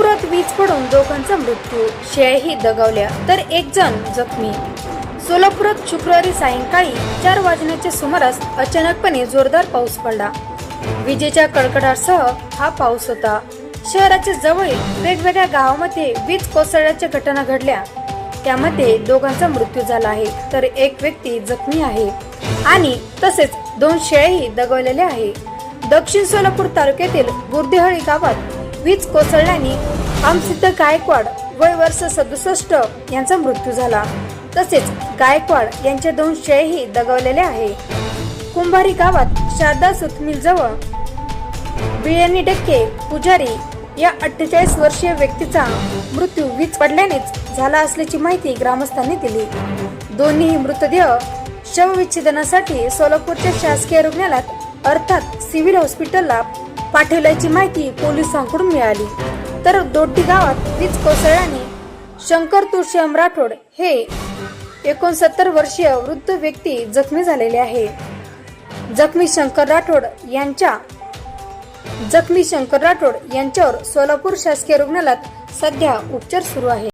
सोपुरत वीज पडून दोघांचा मृत्यू. शेळ्याही दगावल्या. तर एक जण जखमी. सोलापुरात शुक्रवारी सायंकाळी चार वाजण्याच्या सुमारास अचानकपणे जोरदार पाऊस पडला. विजेच्या कडकडासह हा पाऊस होता. शहराच्या जवळील वेगवेगळ्या गावामध्ये वीज कोसळल्याच्या घटना घडल्या. त्यामध्ये दोघांचा मृत्यू झाला आहे. तर एक व्यक्ती जखमी आहे. आणि तसेच दोन शेळ्याही दगवलेले आहे. दक्षिण सोलापूर तालुक्यातील बुर्देहळी गावात वीज कोसळल्याने आमसिद्ध गायकवाड वय वर्ष सदुसष्ट यांचा मृत्यू झाला. तसेच गायकवाड यांच्या दोन शेळीही दगावलेले आहे. कुंभारी गावात शारदा सुतमिल जवळ बिर्याणी डक्के पुजारी या अठ्ठेचाळीस वर्षीय व्यक्तीचा मृत्यू वीज पडल्यानेच झाला असल्याची माहिती ग्रामस्थांनी दिली. दोन्ही मृतदेह शवविच्छेदनासाठी सोलापूरच्या शासकीय रुग्णालयात अर्थात सिव्हिल हॉस्पिटलला पाठवल्याची माहिती पोलिसांकडून मिळाली. तर दोड्डी गावात वीज कोसळल्याने शंकर तुळशीराम राठोड हे एकोणसत्तर वर्षीय वृद्ध व्यक्ती जखमी झालेले आहे. जखमी शंकर राठोड यांच्या जखमी शंकर राठोड यांच्यावर सोलापूर शासकीय रुग्णालयात सध्या उपचार सुरू आहे